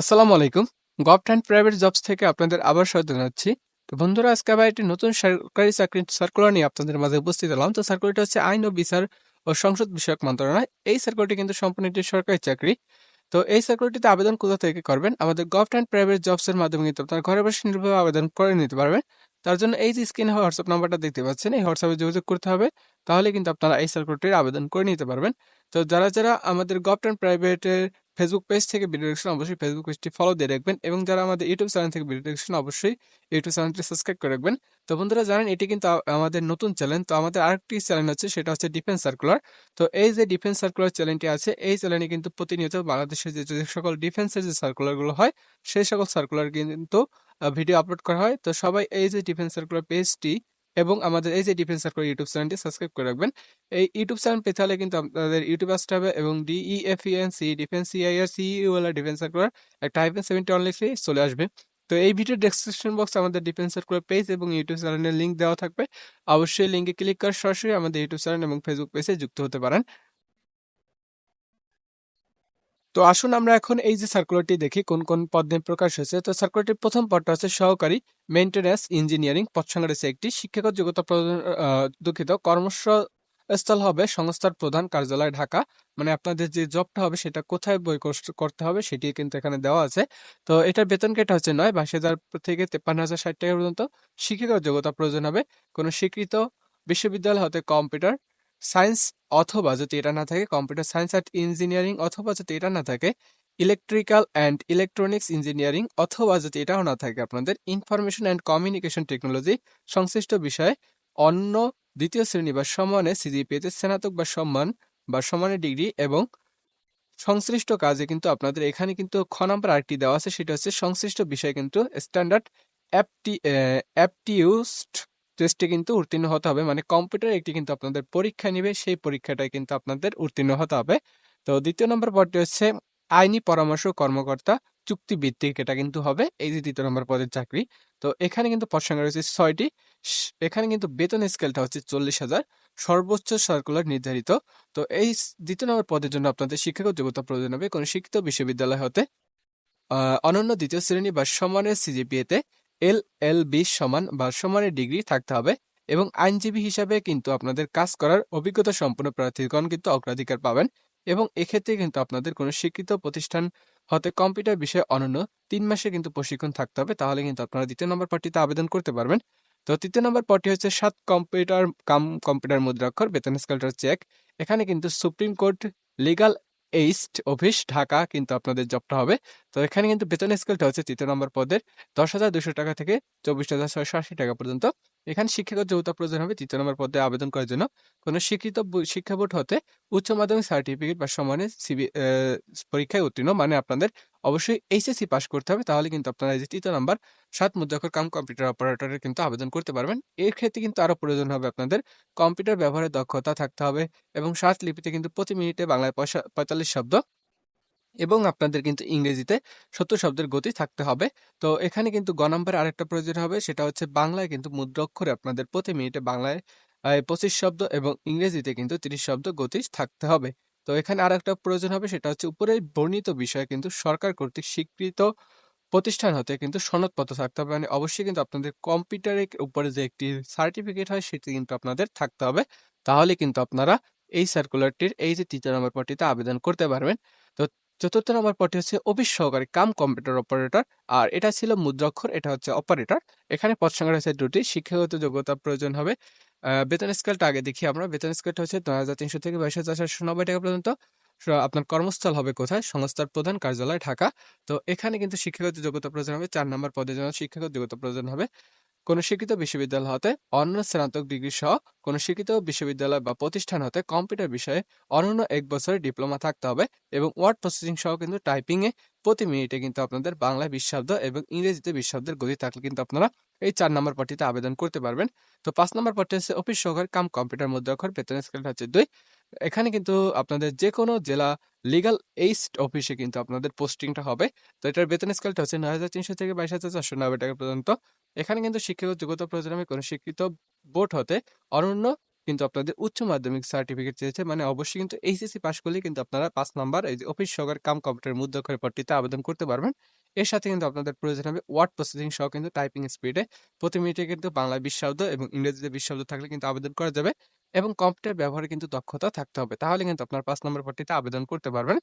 আসসালামু আলাইকুম। Govt and private jobs থেকে আপনাদের আবার স্বাগত জানাচ্ছি। তো বন্ধুরা, আজকে আবার একটি নতুন সরকারি চাকরির সার্কুলার নিয়ে আপনাদের মাঝে উপস্থিত হলাম। তো সার্কুলারটি হচ্ছে আইন ও বিচার ও সংসদ বিষয়ক মন্ত্রণালয়। এই সার্কুলারটি কিন্তু সম্পূর্ণ একটি সরকারি চাকরি। তো এই সার্কুলারটিতে আবেদন কোথা থেকে করবেন? আমাদের গভট অ্যান্ড প্রাইভেট জবসের মাধ্যমে কিন্তু আপনারা ঘরে বসে নির্ভয়ে আবেদন করে নিতে পারবেন। তার জন্য এই যে স্ক্রিনে হোয়াটসঅ্যাপ নাম্বারটা দেখতে পাচ্ছেন, এই হোয়াটসঅ্যাপে যোগাযোগ করতে হবে। তাহলে কিন্তু আপনারা এই সার্কুলারটির আবেদন করে নিতে পারবেন। তো যারা যারা আমাদের গভট অ্যান্ড প্রাইভেটের ফেসবুক পেজ থেকে ভিডিও দেখছেন অবশ্যই ফেসবুক পেজটি ফলো দিয়ে রাখবেন এবং যারা আমাদের ইউটিউব চ্যানেল থেকে ভিডিও দেখছেন অবশ্যই ইউটিউব চ্যানেলটি সাবস্ক্রাইব করে রাখবেন। তো বন্ধুরা জানেন, এটি কিন্তু আমাদের নতুন চ্যানেল তো আমাদের আরেকটি চ্যানেল আছে সেটা হচ্ছে ডিফেন্স সার্কুলার তো এই যে ডিফেন্স সার্কুলার চ্যানেলটি আছে, এই চ্যানেলে কিন্তু প্রতিনিয়ত বাংলাদেশের যে সকল ডিফেন্সের যে সার্কুলারগুলো হয়, সেই সকল সার্কুলার কিন্তু ভিডিও আপলোড করা হয়। তো সবাই এই যে ডিফেন্স সার্কুলার পেজটি এবং আমাদের এই যে ডিফেন্স সার্কুলার ইউটিউব চ্যানেলটি সাবস্ক্রাইব করে রাখবেন। এই ইউটিউব চ্যানেল পেতে হলে কিন্তু আপনাদের ইউটিউব আসতে হবে এবং D E F N C defence C I R C U L defence circular একটা হাইফেন সেভেন্টি অন লিখলেই চলে আসবে। তো এই ভিডিও ডেসক্রিপশন বক্স আমাদের ডিফেন্স সার্কুলার পেজ এবং ইউটিউব চ্যানেলের লিঙ্ক দেওয়া থাকবে। অবশ্যই লিঙ্কে ক্লিক করে সরাসরি আমাদের ইউটিউব চ্যানেল এবং ফেসবুক পেজে যুক্ত হতে পারেন। তো আসুন আমরা এখন এই যে সার্কুলারটি দেখি, কোন কোন পদ নিয়ে প্রকাশ হয়েছে। তো সার্কুলারটির প্রথম পদটা হচ্ছে সহকারী মেইনটেন্যান্স ইঞ্জিনিয়ারিং পদ সংখ্যা একটি শিক্ষাগত যোগ্যতা দুঃখিত কর্মস্থল হবে সংস্থার প্রধান কার্যালয় ঢাকা। মানে আপনাদের যে জবটা হবে সেটা কোথায় বই করতে হবে সেটি কিন্তু এখানে দেওয়া আছে। তো এটার বেতন কেটা হচ্ছে নয়, বাইশ হাজার থেকে তেপ্পান্ন হাজার ষাট টাকা পর্যন্ত। শিক্ষাগত যোগ্যতা প্রয়োজন হবে। কোনো স্বীকৃত বিশ্ববিদ্যালয় হতে কম্পিউটার সায়েন্স অথবা যদি এটা না থাকে কম্পিউটার সায়েন্স অ্যান্ড ইঞ্জিনিয়ারিং অথবা যদি এটা না থাকে ইলেকট্রিক্যাল অ্যান্ড ইলেকট্রনিক্স ইঞ্জিনিয়ারিং অথবা যদি এটাও না থাকে আপনাদের ইনফরমেশন অ্যান্ড কমিউনিকেশন টেকনোলজি সংশ্লিষ্ট বিষয়ে অন্য দ্বিতীয় শ্রেণি বা সম্মানে সিজিপিএতে স্নাতক বা সম্মান বা সমানের ডিগ্রি এবং সংশ্লিষ্ট কাজে কিন্তু আপনাদের এখানে কিন্তু খ নাম্বার আরেকটি দেওয়া আছে, সেটা হচ্ছে সংশ্লিষ্ট বিষয়ে কিন্তু স্ট্যান্ডার্ড অ্যাপটি অ্যাপটিউসড টেস্টে কিন্তু উত্তীর্ণ হতে হবে। মানে কম্পিউটার একটি কিন্তু আপনাদের পরীক্ষা নিবে, সেই পরীক্ষাটায় কিন্তু আপনাদের উত্তীর্ণ হতে হবে। তো দ্বিতীয় নম্বর পদটি হচ্ছে আইনি পরামর্শ কর্মকর্তা চুক্তিভিত্তিক, এটা কিন্তু হবে। এই যে দ্বিতীয় নম্বর পদের চাকরি। তো এখানে কিন্তু পদ সংখ্যা রয়েছে ছয়টি। এখানে কিন্তু বেতন স্কেলটা হচ্ছে চল্লিশ হাজার। সর্বোচ্চ সার্কুলার নির্ধারিত। তো এই দ্বিতীয় নম্বর পদের জন্য আপনাদের শিক্ষাগত যোগ্যতা প্রয়োজন হবে কোনো শিক্ষিত বিশ্ববিদ্যালয় হতে। অনন্য দ্বিতীয় শ্রেণি বা সমানের সিজিপিএতে এল এল বি সমান বা সমানের ডিগ্রি থাকতে হবে এবং আইনজীবী হিসাবে কিন্তু আপনাদের কাজ করার অভিজ্ঞতা সম্পন্ন প্রার্থীগণ কিন্তু অগ্রাধিকার পাবেন এবং এক্ষেত্রে কিন্তু আপনাদের কোনো শিক্ষিত প্রতিষ্ঠান হতে কম্পিউটার বিষয়ে অনন্য তিন মাসে কিন্তু প্রশিক্ষণ থাকতে হবে, তাহলে কিন্তু আপনারা দ্বিতীয় নম্বর পার্টিতে আবেদন করতে পারবেন। তো তৃতীয় নম্বর পদটি হচ্ছে সাত কম্পিউটার কাম কম্পিউটার মুদ্রাক্ষর, বেতন স্কেলটার চেক। এখানে কিন্তু supreme court legal aid office Dhaka কিন্তু আপনাদের জবটা হবে। তো এখানে কিন্তু বেতন স্কেলটা হচ্ছে তৃতীয় নম্বর পদের দশ হাজার দুশো টাকা থেকে চব্বিশ হাজার ছয়শো আশি টাকা পর্যন্ত। এখানে শিক্ষাগত যোগ্যতা প্রয়োজন হবে তৃতীয় নম্বর পদে আবেদন করার জন্য। কোনো শিক্ষিত শিক্ষা বোর্ড হতে উচ্চ মাধ্যমিক সার্টিফিকেট বা সমানে সিবি পরীক্ষায় উত্তীর্ণ মানে আপনাদের অবশ্যই এইচএসসি পাস করতে হবে, তাহলে কিন্তু আপনারা এই যে তৃতীয় নম্বর সাত মুদ্রাক্ষর কাম কম্পিউটার অপারেটরের কিন্তু আবেদন করতে পারবেন। এর ক্ষেত্রে কিন্তু আরও প্রয়োজন হবে আপনাদের কম্পিউটার ব্যবহারের দক্ষতা থাকতে হবে এবং সাত লিপিতে কিন্তু প্রতি মিনিটে বাংলায় পঁয়তাল্লিশ শব্দ এবং আপনাদের কিন্তু ইংরেজিতে সত্তর শব্দের গতি থাকতে হবে। তো এখানে কিন্তু গ নম্বরে আরেকটা প্রয়োজন হবে, সেটা হচ্ছে বাংলায় কিন্তু মুদ্রাক্ষরে আপনাদের প্রতি মিনিটে বাংলায় পঁচিশ শব্দ এবং ইংরেজিতে কিন্তু তিরিশ শব্দ গতি থাকতে হবে। তো এখানে আর একটা প্রয়োজন হবে, সেটা হচ্ছে উপরে বর্ণিত বিষয় কিন্তু সরকার কর্তৃক স্বীকৃত প্রতিষ্ঠান হতে কিন্তু সনদপত্র থাকতে হবে। মানে অবশ্যই কিন্তু আপনাদের কম্পিউটারের উপরে যে একটি সার্টিফিকেট হয়, সেটি কিন্তু আপনাদের থাকতে হবে। তাহলে কিন্তু আপনারা এই সার্কুলারটির এই যে তৃতীয় নম্বর পদটিতে আবেদন করতে পারবেন। চতুর্থ নম্বর পদটি হচ্ছে অফিস সহকারী কাম কম্পিউটার অপারেটর। আর এটা ছিল মুদ্রাক্ষর, এটা হচ্ছে অপারেটর। এখানে পদ সংখ্যা রয়েছে দুটি। শিক্ষাগত যোগ্যতা প্রয়োজন হবে। বেতন স্কেলটা আগে দেখি আমরা। বেতন স্কেলটা হচ্ছে নয় হাজার তিনশো থেকে বাইশ হাজার চারশো নব্বই টাকা পর্যন্ত। আপনার কর্মস্থল হবে কোথায়? সংস্থার প্রধান কার্যালয়, ঢাকা। তো এখানে কিন্তু শিক্ষাগত যোগ্যতা প্রয়োজন হবে। চার নম্বর পদের জন্য শিক্ষাগত যোগ্যতা প্রয়োজন হবে। কোনো শিক্ষিত বিশ্ববিদ্যালয় হতে অন্য স্নাতক ডিগ্রি সহ কোন শিক্ষিত বিশ্ববিদ্যালয় বা প্রতিষ্ঠান হতে কম্পিউটার বিষয়ে অনন্য এক বছরের ডিপ্লোমা থাকতে হবে এবং ওয়ার্ড প্রসেসিং সহ কিন্তু টাইপিং এ প্রতি মিনিটে কিন্তু আপনাদের বাংলা বিশ শব্দ এবং ইংরেজিতে বিশ শব্দের গতি থাকলে কিন্তু আপনারা এই চার নম্বর পার্টিতে আবেদন করতে পারবেন তো পাঁচ নম্বর পার্টি হচ্ছে অফিস সহকারী কাম কম্পিউটার মুদ্রাক্ষর বেতন স্কেলটা হচ্ছে দুই এখানে কিন্তু আপনাদের যে কোনো জেলা লিগাল এইস্ট অফিসে কিন্তু আপনাদের পোস্টিংটা হবে তো এটার বেতন স্কেলটা হচ্ছে নয় হাজার তিনশো থেকে বাইশ হাজার চারশো নব্বই টাকা পর্যন্ত এখানে কিন্তু শিক্ষাগত যোগ্যতা হবে কোনো শিক্ষিত বোর্ড হতে অনন্য কিন্তু আপনাদের উচ্চ মাধ্যমিক সার্টিফিকেট চেয়েছে। মানে অবশ্যই কিন্তু এইচএসসি পাস করলেই কিন্তু আপনারা পাঁচ নাম্বার এই যে অফিস সহকার কাম কম্পিউটার মুদ্রাক্ষরে পদটিতে আবেদন করতে পারবেন। এর সাথে কিন্তু আপনাদের প্রয়োজন হবে ওয়ার্ড প্রসেসিং সহ কিন্তু টাইপিং স্পিডে প্রতি মিনিটে কিন্তু বাংলায় ২০ শব্দ এবং ইংরেজিতে ২০ শব্দ থাকলে কিন্তু আবেদন করা যাবে এবং কম্পিউটার ব্যবহারে কিন্তু দক্ষতা থাকতে হবে। তাহলে কিন্তু আপনার পাঁচ নম্বর পদটিতে আবেদন করতে পারবেন।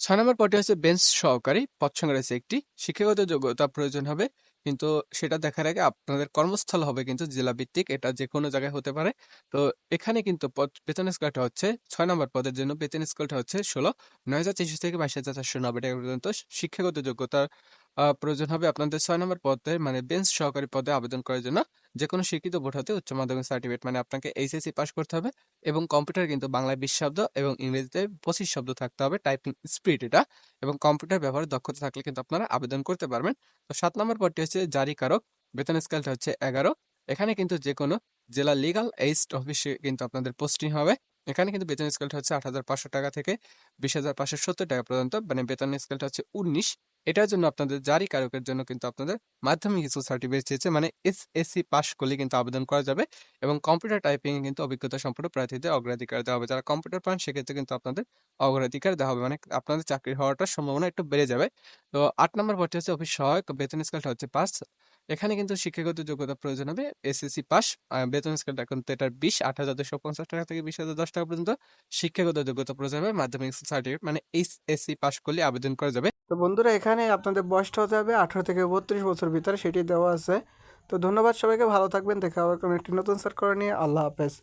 ছয় নম্বর পদটি হচ্ছে বেঞ্চ সহকারী। পদ রয়েছে একটি। শিক্ষাগত যোগ্যতা প্রয়োজন হবে। কিন্তু সেটা দেখার আগে আপনাদের কর্মস্থল হবে কিন্তু জেলা ভিত্তিক এটা যে কোনো জায়গায় হতে পারে। তো এখানে কিন্তু বেতন স্কেলটা হচ্ছে ছয় নম্বর পদের জন্য বেতন স্কেলটা হচ্ছে ১৬ ৯,৪৬ থেকে ২২,৪৯০ টাকা পর্যন্ত। শিক্ষাগত যোগ্যতার প্রয়োজন হবে আপনাদের ছয় নম্বর পদে মানে বেঞ্চ সহকারী পদে আবেদন করার জন্য যেকোনো স্বীকৃত বোর্ড হতে উচ্চ মাধ্যমিক সার্টিফিকেট মানে আপনাকে এইচএসসি পাস করতে হবে এবং কম্পিউটার কিন্তু বাংলায় ২০ শব্দ এবং ইংরেজিতে ২৫ শব্দ থাকতে হবে। টাইপিং স্পিড এটা এবং কম্পিউটার ব্যবহারে দক্ষতা থাকলে কিন্তু আপনারা আবেদন করতে পারবেন। তো সাত নম্বর পদটি হচ্ছে জারিকারক। বেতন স্কেলটা হচ্ছে ১১ এখানে কিন্তু যেকোনো জেলা লিগাল এইড অফিসে কিন্তু আপনাদের পোস্টিং হবে। এখানে কিন্তু বেতন স্কেলটা হচ্ছে ৮৫০০ টাকা থেকে ২০,৫৭০ টাকা পর্যন্ত। মানে বেতন স্কেলটা হচ্ছে ১৯ এটার জন্য আপনাদের জারি কারকের জন্য কিন্তু আপনাদের মাধ্যমিক স্কুল সার্টিফিকেট চেয়েছে। মানে এস এসএসসি পাস করলে কিন্তু আবেদন করা যাবে এবং কম্পিউটার টাইপিং কিন্তু অভিজ্ঞতা সম্পূর্ণ প্রার্থীদের অগ্রাধিকার দেওয়া হবে। যারা কম্পিউটার পান সেক্ষেত্রে কিন্তু আপনাদের অগ্রাধিকার দেওয়া হবে। মানে আপনাদের চাকরি হওয়াটার সম্ভাবনা একটু বেড়ে যাবে। তো আট নম্বর পদটি হচ্ছে অফিস সহায়ক। বেতন স্কেলটা হচ্ছে ৫ এখানে কিন্তু শিক্ষাগত যোগ্যতা প্রয়োজন হবে এসএসসি পাস। বেতন বেতন স্কেলটা তো এটার ২০ ৮,২৫০ টাকা থেকে ২০,০১০ টাকা পর্যন্ত। শিক্ষাগত যোগ্যতা প্রয়োজন হবে মাধ্যমিক সার্টিফিকেট মানে এইচএসসি পাস করলে আবেদন করা যাবে। তো বন্ধুরা এখানে আপনাদের বয়সটা হতে হবে আঠারো থেকে বত্রিশ বছর ভিতরে সেটি দেওয়া আছে তো ধন্যবাদ সবাইকে ভালো থাকবেন দেখা হবে একটি নতুন সার্কুলার নিয়ে আল্লাহ হাফেজ